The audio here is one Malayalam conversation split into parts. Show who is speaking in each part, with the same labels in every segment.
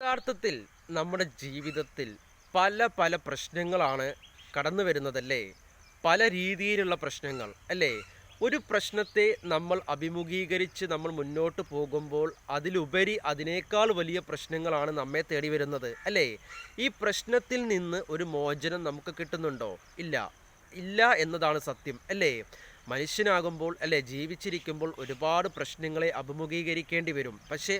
Speaker 1: യഥാർത്ഥത്തിൽ നമ്മുടെ ജീവിതത്തിൽ പല പല പ്രശ്നങ്ങളാണ് കടന്നു വരുന്നതല്ലേ? പല രീതിയിലുള്ള പ്രശ്നങ്ങൾ അല്ലേ? ഒരു പ്രശ്നത്തെ നമ്മൾ അഭിമുഖീകരിച്ച് നമ്മൾ മുന്നോട്ട് പോകുമ്പോൾ അതിലുപരി അതിനേക്കാൾ വലിയ പ്രശ്നങ്ങളാണ് നമ്മെ തേടി വരുന്നത് അല്ലേ? ഈ പ്രശ്നത്തിൽ നിന്ന് ഒരു മോചനം നമുക്ക് കിട്ടുന്നുണ്ടോ? ഇല്ല. ഇല്ല എന്നതാണ് സത്യം അല്ലേ? മനുഷ്യനാകുമ്പോൾ അല്ലേ? ജീവിച്ചിരിക്കുമ്പോൾ ഒരുപാട് പ്രശ്നങ്ങളെ അഭിമുഖീകരിക്കേണ്ടി വരും. പക്ഷേ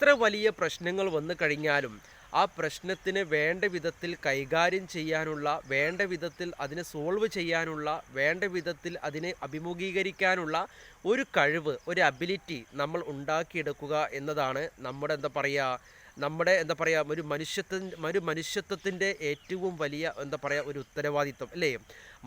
Speaker 1: എത്ര വലിയ പ്രശ്നങ്ങൾ വന്നു കഴിഞ്ഞാലും ആ പ്രശ്നത്തിന് വേണ്ട വിധത്തിൽ കൈകാര്യം ചെയ്യാനുള്ള വേണ്ട വിധത്തിൽ അതിനെ സോൾവ് ചെയ്യാനുള്ള വേണ്ട വിധത്തിൽ അതിനെ അഭിമുഖീകരിക്കാനുള്ള ഒരു കഴിവ് ഒരു അബിലിറ്റി നമ്മൾ ഉണ്ടാക്കിയെടുക്കുക എന്നതാണ് നമ്മുടെ എന്താ പറയുക നമ്മുടെ എന്താ പറയുക ഒരു മനുഷ്യത്വ ഒരു മനുഷ്യത്വത്തിന്റെ ഏറ്റവും വലിയ എന്താ പറയുക ഒരു ഉത്തരവാദിത്വം അല്ലേ?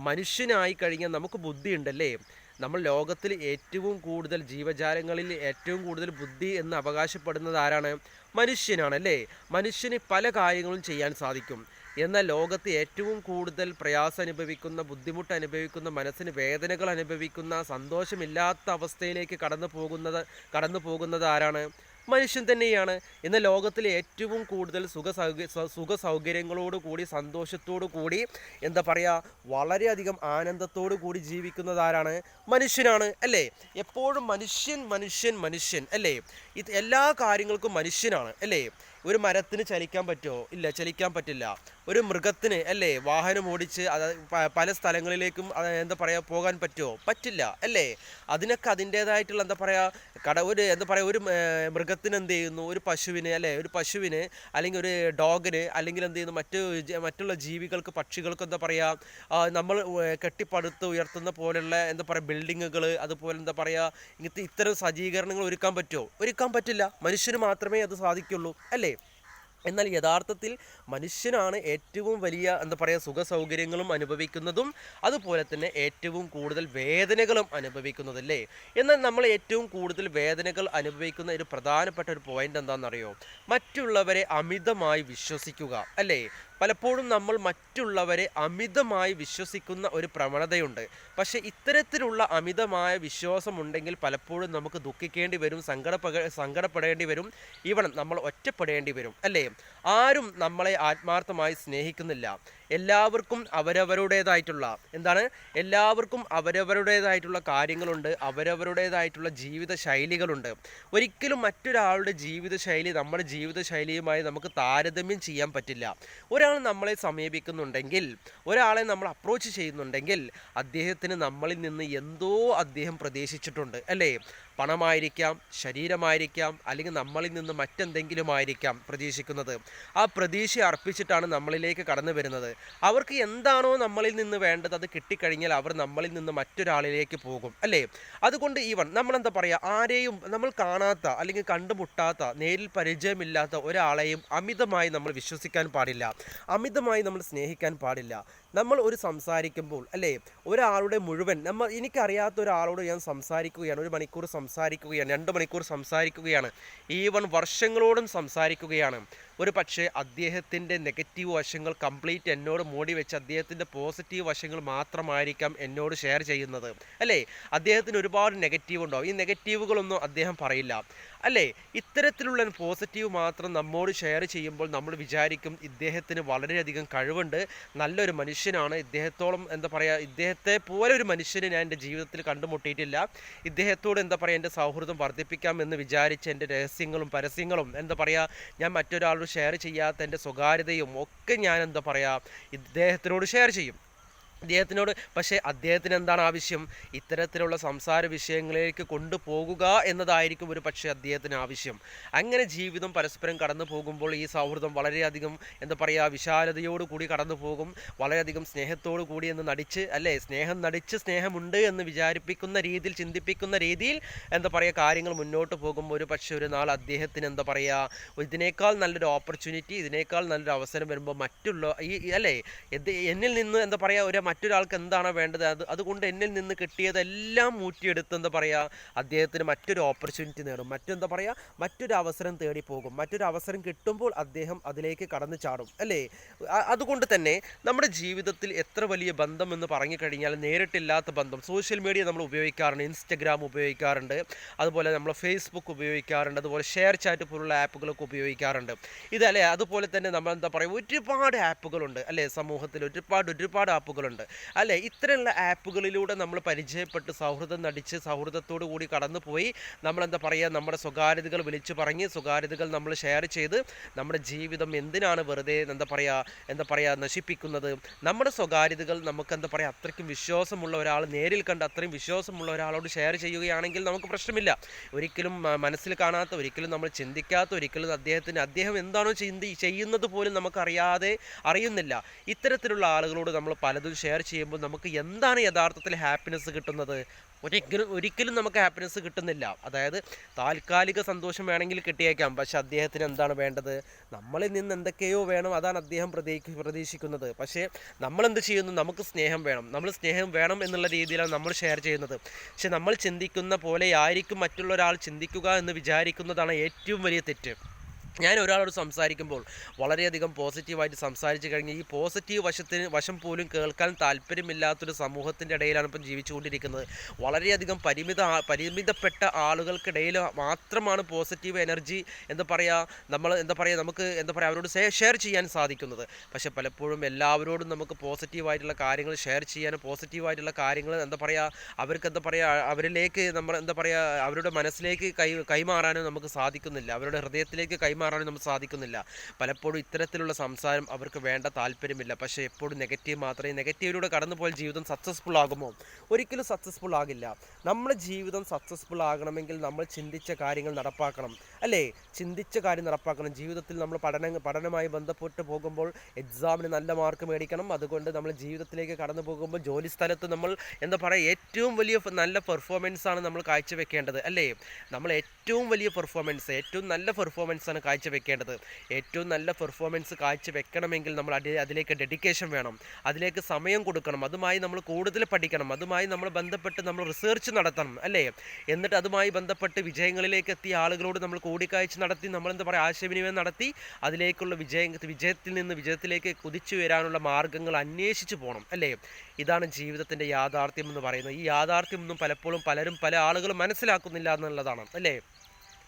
Speaker 1: മനുഷ്യനായി കഴിഞ്ഞാൽ നമുക്ക് ബുദ്ധിയുണ്ടല്ലേ? നമ്മൾ ലോകത്തിൽ ഏറ്റവും കൂടുതൽ ജീവജാലങ്ങളിൽ ഏറ്റവും കൂടുതൽ ബുദ്ധി എന്ന് അവകാശപ്പെടുന്നത് ആരാണ്? മനുഷ്യനാണ് അല്ലേ? മനുഷ്യന് പല കാര്യങ്ങളും ചെയ്യാൻ സാധിക്കും. എന്നാൽ ലോകത്ത് ഏറ്റവും കൂടുതൽ പ്രയാസം അനുഭവിക്കുന്ന ബുദ്ധിമുട്ട് അനുഭവിക്കുന്ന മനസ്സിന് വേദനകൾ അനുഭവിക്കുന്ന സന്തോഷമില്ലാത്ത അവസ്ഥയിലേക്ക് കടന്നു പോകുന്നത് കടന്നു പോകുന്നത് ആരാണ്? മനുഷ്യൻ തന്നെയാണ്. ഇന്ന് ലോകത്തിലെ ഏറ്റവും കൂടുതൽ സുഖ സുഖ സൗകര്യങ്ങളോട് കൂടി സന്തോഷത്തോടു കൂടി എന്താ പറയുക വളരെയധികം ആനന്ദത്തോടു കൂടി ജീവിക്കുന്നത് ആരാണ്? മനുഷ്യനാണ് അല്ലേ? എപ്പോഴും മനുഷ്യൻ മനുഷ്യൻ മനുഷ്യൻ അല്ലേ? ഇത് എല്ലാ കാര്യങ്ങൾക്കും മനുഷ്യനാണ് അല്ലേ? ഒരു മരത്തിന് ചലിക്കാൻ പറ്റുമോ? ഇല്ല ചലിക്കാൻ പറ്റില്ല. ഒരു മൃഗത്തിന് അല്ലേ? വാഹനം ഓടിച്ച് അത് പല സ്ഥലങ്ങളിലേക്കും എന്താ പറയുക പോകാൻ പറ്റുമോ? പറ്റില്ല അല്ലേ? അതിനൊക്കെ അതിന്റേതായിട്ടുള്ള എന്താ പറയുക കട ഒരു എന്താ പറയുക ഒരു മൃഗത്തിന് എന്ത് ചെയ്യുന്നു? ഒരു പശുവിന് അല്ലേ? ഒരു പശുവിന് അല്ലെങ്കിൽ ഒരു ഡോഗിന് അല്ലെങ്കിൽ എന്ത് ചെയ്യുന്നു? മറ്റു മറ്റുള്ള ജീവികൾക്ക് പക്ഷികൾക്ക് എന്താ പറയുക നമ്മൾ കെട്ടിപ്പടുത്ത് ഉയർത്തുന്ന പോലെയുള്ള എന്താ പറയുക ബിൽഡിങ്ങുകൾ അതുപോലെ എന്താ പറയുക ഇങ്ങനത്തെ ഇത്തരം സജ്ജീകരണങ്ങൾ ഒരുക്കാൻ പറ്റുമോ? ഒരുക്കാൻ പറ്റില്ല. മനുഷ്യന് മാത്രമേ അത് സാധിക്കുള്ളൂ അല്ലേ? എന്നാൽ യഥാർത്ഥത്തിൽ മനുഷ്യനാണ് ഏറ്റവും വലിയ എന്താ പറയുക സുഖ സൗകര്യങ്ങളും അനുഭവിക്കുന്നതും അതുപോലെ തന്നെ ഏറ്റവും കൂടുതൽ വേദനകളും അനുഭവിക്കുന്നതല്ലേ? എന്നാൽ നമ്മൾ ഏറ്റവും കൂടുതൽ വേദനകൾ അനുഭവിക്കുന്ന ഒരു പ്രധാനപ്പെട്ട ഒരു പോയിന്റ് എന്താണെന്നറിയോ? മറ്റുള്ളവരെ അമിതമായി വിശ്വസിക്കുക അല്ലേ? പലപ്പോഴും നമ്മൾ മറ്റുള്ളവരെ അമിതമായി വിശ്വസിക്കുന്ന ഒരു പ്രവണതയുണ്ട്. പക്ഷേ ഇത്തരത്തിലുള്ള അമിതമായ വിശ്വാസമുണ്ടെങ്കിൽ പലപ്പോഴും നമുക്ക് ദുഃഖിക്കേണ്ടി വരും സങ്കടപ്പെ സങ്കടപ്പെടേണ്ടി വരും ഈവൺ നമ്മൾ ഒറ്റപ്പെടേണ്ടി വരും അല്ലേ? ആരും നമ്മളെ ആത്മാർത്ഥമായി സ്നേഹിക്കുന്നില്ല. എല്ലാവർക്കും അവരവരുടേതായിട്ടുള്ള എന്താണ്? എല്ലാവർക്കും അവരവരുടേതായിട്ടുള്ള കാര്യങ്ങളുണ്ട് അവരവരുടേതായിട്ടുള്ള ജീവിത ശൈലികളുണ്ട് ഒരിക്കലും മറ്റൊരാളുടെ ജീവിത ശൈലി നമ്മുടെ ജീവിത ശൈലിയുമായി നമുക്ക് താരതമ്യം ചെയ്യാൻ പറ്റില്ല. ഒരാൾ നമ്മളെ സമീപിക്കുന്നുണ്ടെങ്കിൽ ഒരാളെ നമ്മൾ അപ്രോച്ച് ചെയ്യുന്നുണ്ടെങ്കിൽ അദ്ദേഹത്തിന് നമ്മളിൽ നിന്ന് എന്തോ അദ്ദേഹം പ്രതീക്ഷിച്ചിട്ടുണ്ട് അല്ലേ? പണമായിരിക്കാം ശരീരമായിരിക്കാം അല്ലെങ്കിൽ നമ്മളിൽ നിന്ന് മറ്റെന്തെങ്കിലും ആയിരിക്കാം പ്രതീക്ഷിക്കുന്നത്. ആ പ്രതീക്ഷ അർപ്പിച്ചിട്ടാണ് നമ്മളിലേക്ക് കടന്നു വരുന്നത്. അവർക്ക് എന്താണോ നമ്മളിൽ നിന്ന് വേണ്ടത് അത് കിട്ടിക്കഴിഞ്ഞാൽ അവർ നമ്മളിൽ നിന്ന് മറ്റൊരാളിലേക്ക് പോകും അല്ലേ? അതുകൊണ്ട് ഈവൺ നമ്മളെന്താ പറയുക ആരെയും നമ്മൾ കാണാത്ത അല്ലെങ്കിൽ കണ്ടുമുട്ടാത്ത നേരിൽ പരിചയമില്ലാത്ത ഒരാളെയും അമിതമായി നമ്മൾ വിശ്വസിക്കാൻ പാടില്ല. അമിതമായി നമ്മൾ സ്നേഹിക്കാൻ പാടില്ല. നമ്മൾ ഒരു സംസാരിക്കുമ്പോൾ അല്ലേ? ഒരാളുടെ മുഴുവൻ നമ്മൾ എനിക്കറിയാത്ത ഒരാളോട് ഞാൻ സംസാരിക്കുകയാണ് ഒരു മണിക്കൂർ സംസാരിക്കുകയാണ് രണ്ട് മണിക്കൂർ സംസാരിക്കുകയാണ് ഈവൻ വർഷങ്ങളോടും സംസാരിക്കുകയാണ്. ഒരു പക്ഷേ അദ്ദേഹത്തിന്റെ നെഗറ്റീവ് വശങ്ങൾ കംപ്ലീറ്റ് എന്നോട് മൂടി വെച്ച് അദ്ദേഹത്തിന്റെ പോസിറ്റീവ് വശങ്ങൾ മാത്രമായിരിക്കാം എന്നോട് ഷെയർ ചെയ്യുന്നത്. അല്ലേ? അദ്ദേഹത്തിന് ഒരുപാട് നെഗറ്റീവ് ഉണ്ടാവും. ഈ നെഗറ്റീവുകളൊന്നും അദ്ദേഹം പറയില്ല. അല്ലേ? ഇത്തരത്തിലുള്ള പോസിറ്റീവ് മാത്രം നമ്മോട് ഷെയർ ചെയ്യുമ്പോൾ നമ്മൾ വിചാരിക്കും ഇദ്ദേഹത്തിന് വളരെയധികം കഴിവുണ്ട്. നല്ലൊരു മനുഷ്യനാണ്. ഇദ്ദേഹത്തോളം എന്താ പറയുക ഇദ്ദേഹത്തെ പോലെ ഒരു മനുഷ്യനെ ഞാൻ എന്റെ ജീവിതത്തിൽ കണ്ടുമുട്ടിയിട്ടില്ല. ഇദ്ദേഹത്തോട് എന്താ പറയുക എന്റെ സൗഹൃദം വർദ്ധിപ്പിക്കാം എന്ന് വിചാരിച്ച് എന്റെ രഹസ്യങ്ങളും പരസ്യങ്ങളും എന്താ പറയുക ഞാൻ മറ്റൊരാളോട് ഷെയർ ചെയ്യാത്ത എന്റെ സ്വകാര്യതയും ഒക്കെ ഞാൻ എന്താ പറയുക ഇദ്ദേഹത്തിനോട് ഷെയർ ചെയ്യും. അദ്ദേഹത്തിനോട് പക്ഷേ അദ്ദേഹത്തിന് എന്താണ് ആവശ്യം? ഇത്തരത്തിലുള്ള സംസാര വിഷയങ്ങളിലേക്ക് കൊണ്ടുപോകുക എന്നതായിരിക്കും ഒരു പക്ഷേ അദ്ദേഹത്തിന് ആവശ്യം. അങ്ങനെ ജീവിതം പരസ്പരം കടന്നു പോകുമ്പോൾ ഈ സൗഹൃദം വളരെയധികം എന്താ പറയുക വിശാലതയോട് കൂടി കടന്നു പോകും വളരെയധികം സ്നേഹത്തോടു കൂടി എന്ന് നടിച്ച് അല്ലേ സ്നേഹം നടിച്ച് സ്നേഹമുണ്ട് എന്ന് വിചാരിപ്പിക്കുന്ന രീതിയിൽ ചിന്തിപ്പിക്കുന്ന രീതിയിൽ എന്താ പറയുക കാര്യങ്ങൾ മുന്നോട്ട് പോകുമ്പോൾ ഒരു പക്ഷേ ഒരു നാൾ അദ്ദേഹത്തിന് എന്താ പറയുക ഇതിനേക്കാൾ നല്ലൊരു ഓപ്പർച്യൂണിറ്റി ഇതിനേക്കാൾ നല്ലൊരു അവസരം വരുമ്പോൾ മറ്റുള്ള ഈ അല്ലേ എന്നിൽ നിന്ന് എന്താ പറയുക ഒരു മറ്റൊരാൾക്ക് എന്താണ് വേണ്ടത് അത് അതുകൊണ്ട് എന്നിൽ നിന്ന് കിട്ടിയതെല്ലാം മൂറ്റിയെടുത്ത് എന്താ പറയുക അദ്ദേഹത്തിന് മറ്റൊരു ഓപ്പർച്യൂണിറ്റി നേടും. മറ്റെന്താ പറയുക മറ്റൊരു അവസരം തേടി പോകും. മറ്റൊരു അവസരം കിട്ടുമ്പോൾ അദ്ദേഹം അതിലേക്ക് കടന്നു ചാടും. അല്ലേ? അതുകൊണ്ട് തന്നെ നമ്മുടെ ജീവിതത്തിൽ എത്ര വലിയ ബന്ധം എന്ന് പറഞ്ഞു കഴിഞ്ഞാൽ നേരിട്ടില്ലാത്ത ബന്ധം. സോഷ്യൽ മീഡിയ നമ്മൾ ഉപയോഗിക്കാറുണ്ട് ഇൻസ്റ്റഗ്രാം ഉപയോഗിക്കാറുണ്ട് അതുപോലെ നമ്മൾ ഫേസ്ബുക്ക് ഉപയോഗിക്കാറുണ്ട് അതുപോലെ ഷെയർ ചാറ്റ് പോലുള്ള ആപ്പുകളൊക്കെ ഉപയോഗിക്കാറുണ്ട്. ഇതല്ലേ? അതുപോലെ തന്നെ നമ്മൾ എന്താ പറയുക ഒരുപാട് ആപ്പുകളുണ്ട് അല്ലേ? സമൂഹത്തിൽ ഒരുപാട് ഒരുപാട് ആപ്പുകളുണ്ട് അല്ലേ? ഇത്തരമുള്ള ആപ്പുകളിലൂടെ നമ്മൾ പരിചയപ്പെട്ട് സൗഹൃദം നടിച്ച് സൗഹൃദത്തോടു കൂടി കടന്നുപോയി. നമ്മൾ എന്താ പറയുക? നമ്മുടെ സ്വകാര്യതകൾ വിളിച്ചു പറഞ്ഞ് സ്വകാര്യതകൾ നമ്മൾ ഷെയർ ചെയ്ത് നമ്മുടെ ജീവിതം എന്തിനാണ് വെറുതെ എന്താ പറയുക എന്താ പറയുക നശിപ്പിക്കുന്നത്? നമ്മുടെ സ്വകാര്യതകൾ നമുക്ക് എന്താ പറയുക? അത്രയ്ക്കും വിശ്വാസമുള്ള ഒരാൾ നേരിൽ കണ്ട് അത്രയും വിശ്വാസമുള്ള ഒരാളോട് ഷെയർ ചെയ്യുകയാണെങ്കിൽ നമുക്ക് പ്രശ്നമില്ല. ഒരിക്കലും മനസ്സിൽ കാണാത്ത ഒരിക്കലും നമ്മൾ ചിന്തിക്കാത്ത ഒരിക്കലും അദ്ദേഹത്തിന് അദ്ദേഹം എന്താണോ ചിന്തി ചെയ്യുന്നത് പോലും നമുക്കറിയാതെ അറിയുന്നില്ല. ഇത്തരത്തിലുള്ള ആളുകളോട് നമ്മൾ പലതും ഷെയർ ചെയ്യുമ്പോൾ നമുക്ക് എന്താണ് യഥാർത്ഥത്തിൽ ഹാപ്പിനെസ് കിട്ടുന്നത്? ഒരിക്കലും ഒരിക്കലും നമുക്ക് ഹാപ്പിനെസ് കിട്ടുന്നില്ല. അതായത് താൽക്കാലിക സന്തോഷം വേണമെങ്കിൽ കിട്ടിയേക്കാം. പക്ഷെ അദ്ദേഹത്തിന് എന്താണ് വേണ്ടത്? നമ്മളിൽ നിന്ന് എന്തൊക്കെയോ വേണം അതാണ് അദ്ദേഹം പ്രതീ- പ്രതീക്ഷിക്കുന്നത്. പക്ഷേ നമ്മളെന്ത് ചെയ്യുന്നു? നമുക്ക് സ്നേഹം വേണം. നമ്മൾ സ്നേഹം വേണം എന്നുള്ള രീതിയിലാണ് നമ്മൾ ഷെയർ ചെയ്യുന്നത്. പക്ഷെ നമ്മൾ ചിന്തിക്കുന്ന പോലെ ആയിരിക്കും മറ്റുള്ള ഒരാൾ ചിന്തിക്കുക എന്ന് വിചാരിക്കുന്നതാണ് ഏറ്റവും വലിയ തെറ്റ്. ഞാൻ ഒരാളോട് സംസാരിക്കുമ്പോൾ വളരെയധികം പോസിറ്റീവായിട്ട് സംസാരിച്ച് കഴിഞ്ഞ് ഈ പോസിറ്റീവ് വശത്തിന് വശം പോലും കേൾക്കാൻ താല്പര്യമില്ലാത്തൊരു സമൂഹത്തിന്റെ ഇടയിലാണ് ഇപ്പം ജീവിച്ചുകൊണ്ടിരിക്കുന്നത്. വളരെയധികം പരിമിത പരിമിതപ്പെട്ട ആളുകൾക്കിടയിൽ മാത്രമാണ് പോസിറ്റീവ് എനർജി എന്താ പറയുക നമ്മൾ എന്താ പറയുക നമുക്ക് എന്താ പറയുക അവരോട് ഷെയർ ചെയ്യാൻ സാധിക്കുന്നത്. പക്ഷെ പലപ്പോഴും എല്ലാവരോടും നമുക്ക് പോസിറ്റീവായിട്ടുള്ള കാര്യങ്ങൾ ഷെയർ ചെയ്യാനും പോസിറ്റീവായിട്ടുള്ള കാര്യങ്ങൾ എന്താ പറയുക അവർക്ക് എന്താ പറയുക അവരിലേക്ക് നമ്മൾ എന്താ പറയുക അവരുടെ മനസ്സിലേക്ക് കൈ കൈമാറാനും നമുക്ക് സാധിക്കുന്നില്ല. അവരുടെ ഹൃദയത്തിലേക്ക് കൈമാറാനും നമുക്ക് സാധിക്കുന്നില്ല. പലപ്പോഴും ഇത്തരത്തിലുള്ള സംസാരം അവർക്ക് വേണ്ട താല്പര്യമില്ല. പക്ഷേ എപ്പോഴും നെഗറ്റീവ് മാത്രമേ നെഗറ്റീവിലൂടെ കടന്നു പോയാൽ ജീവിതം സക്സസ്ഫുൾ ആകുമോ? ഒരിക്കലും സക്സസ്ഫുൾ ആകില്ല. നമ്മുടെ ജീവിതം സക്സസ്ഫുൾ ആകണമെങ്കിൽ നമ്മൾ ചിന്തിച്ച കാര്യങ്ങൾ നടപ്പാക്കണം. അല്ലേ? ചിന്തിച്ച കാര്യം നടപ്പാക്കണം. ജീവിതത്തിൽ നമ്മൾ പഠന പഠനമായി ബന്ധപ്പെട്ട് പോകുമ്പോൾ എക്സാമിന് നല്ല മാർക്ക് മേടിക്കണം. അതുകൊണ്ട് നമ്മൾ ജീവിതത്തിലേക്ക് കടന്നു പോകുമ്പോൾ ജോലി സ്ഥലത്ത് നമ്മൾ എന്താ പറയുക ഏറ്റവും വലിയ നല്ല പെർഫോമൻസ് ആണ് നമ്മൾ കാഴ്ചവെക്കേണ്ടത്. അല്ലേ? നമ്മൾ ഏറ്റവും വലിയ പെർഫോമൻസ് ഏറ്റവും നല്ല പെർഫോമൻസ് ആണ് കാഴ്ചവെക്കേണ്ടത്. ഏറ്റവും നല്ല പെർഫോമൻസ് കാഴ്ചവെക്കണമെങ്കിൽ നമ്മൾ അടി അതിലേക്ക് ഡെഡിക്കേഷൻ വേണം. അതിലേക്ക് സമയം കൊടുക്കണം. അതുമായി നമ്മൾ കൂടുതൽ പഠിക്കണം. അതുമായി നമ്മൾ ബന്ധപ്പെട്ട് നമ്മൾ റിസർച്ച് നടത്തണം അല്ലേ? എന്നിട്ട് അതുമായി ബന്ധപ്പെട്ട് വിജയങ്ങളിലേക്ക് എത്തിയ ആളുകളോട് നമ്മൾ കൂടിക്കാഴ്ച നടത്തി നമ്മൾ എന്താ പറയുക ആശയവിനിമയം നടത്തി അതിലേക്കുള്ള വിജയ വിജയത്തിൽ നിന്ന് വിജയത്തിലേക്ക് കുതിച്ചു വരാനുള്ള മാർഗങ്ങൾ അന്വേഷിച്ച് പോകണം അല്ലേ? ഇതാണ് ജീവിതത്തിന്റെ യാഥാർത്ഥ്യം എന്ന് പറയുന്നത്. ഈ യാഥാർത്ഥ്യം ഒന്നും പലപ്പോഴും പലരും പല ആളുകളും മനസ്സിലാക്കുന്നില്ല എന്നുള്ളതാണ് അല്ലേ?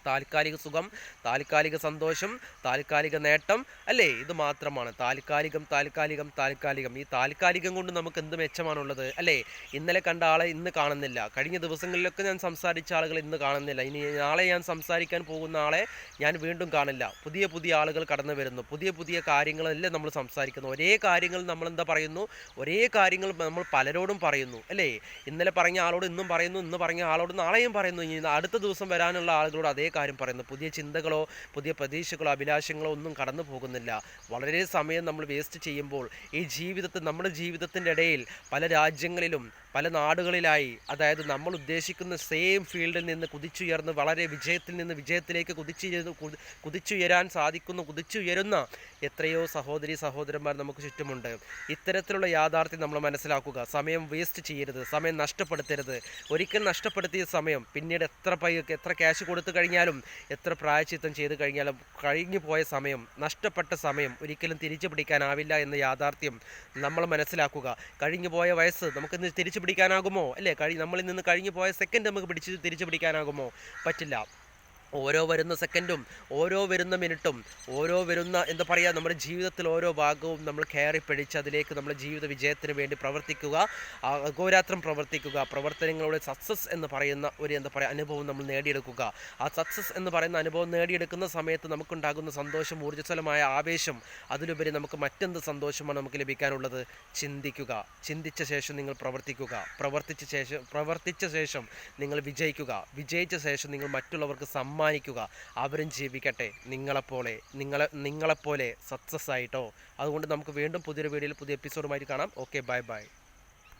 Speaker 1: താൽക്കാലിക സുഖം താൽക്കാലിക സന്തോഷം താൽക്കാലിക നേട്ടം അല്ലേ? ഇത് മാത്രമാണ്. താൽക്കാലികം താൽക്കാലികം താൽക്കാലികം. ഈ താൽക്കാലികം കൊണ്ട് നമുക്ക് എന്ത് മെച്ചമാണുള്ളത് അല്ലേ? ഇന്നലെ കണ്ട ആളെ ഇന്ന് കാണുന്നില്ല. കഴിഞ്ഞ ദിവസങ്ങളിലൊക്കെ ഞാൻ സംസാരിച്ച ആളുകൾ ഇന്ന് കാണുന്നില്ല. ഇനി നാളെ ഞാൻ സംസാരിക്കാൻ പോകുന്ന ആളെ ഞാൻ വീണ്ടും കാണില്ല. പുതിയ പുതിയ ആളുകൾ കടന്നു വരുന്നു. പുതിയ പുതിയ കാര്യങ്ങളല്ലേ നമ്മൾ സംസാരിക്കുന്നു. ഒരേ കാര്യങ്ങൾ നമ്മൾ എന്താ പറയുന്നു? ഒരേ കാര്യങ്ങൾ നമ്മൾ പലരോടും പറയുന്നു അല്ലേ? ഇന്നലെ പറഞ്ഞ ആളോട് ഇന്നും പറയുന്നു ഇന്ന് പറഞ്ഞ ആളോട് നാളെയും പറയുന്നു. ഇനി അടുത്ത ദിവസം വരാനുള്ള ആളുകളോട് അതേ കാര്യം പറയുന്നു. പുതിയ ചിന്തകളോ പുതിയ പ്രതീക്ഷകളോ അഭിലാഷങ്ങളോ ഒന്നും കടന്നു പോകുന്നില്ല. വളരെ സമയം നമ്മൾ വേസ്റ്റ് ചെയ്യുമ്പോൾ ഈ ജീവിതത്തിൽ നമ്മുടെ ജീവിതത്തിന്റെ ഇടയിൽ പല രാജ്യങ്ങളിലും പല നാടുകളിലായി അതായത് നമ്മൾ ഉദ്ദേശിക്കുന്ന സെയിം ഫീൽഡിൽ നിന്ന് കുതിച്ചുയർന്ന് വളരെ വിജയത്തിൽ നിന്ന് വിജയത്തിലേക്ക് കുതിച്ചുയർന്ന് കുതിച്ചുയരാൻ സാധിക്കുന്നു കുതിച്ചുയരുന്ന എത്രയോ സഹോദരി സഹോദരന്മാർ നമുക്ക് ചുറ്റുമുണ്ട്. ഇത്തരത്തിലുള്ള യാഥാർത്ഥ്യം നമ്മൾ മനസ്സിലാക്കുക. സമയം വേസ്റ്റ് ചെയ്യരുത് സമയം നഷ്ടപ്പെടുത്തരുത്. ഒരിക്കൽ നഷ്ടപ്പെടുത്തിയ സമയം പിന്നീട് എത്ര പൈ എത്ര ക്യാഷ് കൊടുത്തു കഴിഞ്ഞാലും എത്ര പ്രായച്ചിത്തം ചെയ്ത് കഴിഞ്ഞാലും കഴിഞ്ഞു പോയ സമയം നഷ്ടപ്പെട്ട സമയം ഒരിക്കലും തിരിച്ചു പിടിക്കാനാവില്ല എന്ന യാഥാർത്ഥ്യം നമ്മൾ മനസ്സിലാക്കുക. കഴിഞ്ഞു പോയ വയസ്സ് നമുക്ക് തിരിച്ചു പിടിക്കാനാകുമോ അല്ലേ കഴി നമ്മളിൽ നിന്ന് കഴിഞ്ഞു പോയ സെക്കൻഡ് നമുക്ക് പിടിച്ച് തിരിച്ചു പിടിക്കാനാകുമോ? പറ്റില്ല. ഓരോ വരുന്ന സെക്കൻഡും ഓരോ വരുന്ന മിനിറ്റും ഓരോ വരുന്ന എന്താ പറയുക നമ്മുടെ ജീവിതത്തിൽ ഓരോ ഭാഗവും നമ്മൾ കയറി പിടിച്ച് അതിലേക്ക് നമ്മുടെ ജീവിത വിജയത്തിന് വേണ്ടി പ്രവർത്തിക്കുക അഹോരാത്രം പ്രവർത്തിക്കുക പ്രവർത്തനങ്ങളുടെ സക്സസ് എന്ന് പറയുന്ന ഒരു എന്താ പറയുക അനുഭവം നമ്മൾ നേടിയെടുക്കുക. ആ സക്സസ് എന്ന് പറയുന്ന അനുഭവം നേടിയെടുക്കുന്ന സമയത്ത് നമുക്കുണ്ടാകുന്ന സന്തോഷം ഊർജസ്വലമായ ആവേശം അതിലുപരി നമുക്ക് മറ്റെന്ത് സന്തോഷമാണ് നമുക്ക് ലഭിക്കാനുള്ളത്? ചിന്തിക്കുക. ചിന്തിച്ച ശേഷം നിങ്ങൾ പ്രവർത്തിക്കുക. പ്രവർത്തിച്ച ശേഷം പ്രവർത്തിച്ച ശേഷം നിങ്ങൾ വിജയിക്കുക. വിജയിച്ച ശേഷം നിങ്ങൾ മറ്റുള്ളവർക്ക് സമ്മാനിക്കുക. അവരും ജീവിക്കട്ടെ. നിങ്ങളെപ്പോലെ നിങ്ങളെ നിങ്ങളെപ്പോലെ സക്സസ് ആയിട്ടോ. അതുകൊണ്ട് നമുക്ക് വീണ്ടും പുതിയൊരു വീഡിയോയിൽ പുതിയ എപ്പിസോഡുമായിട്ട് കാണാം. Okay bye bye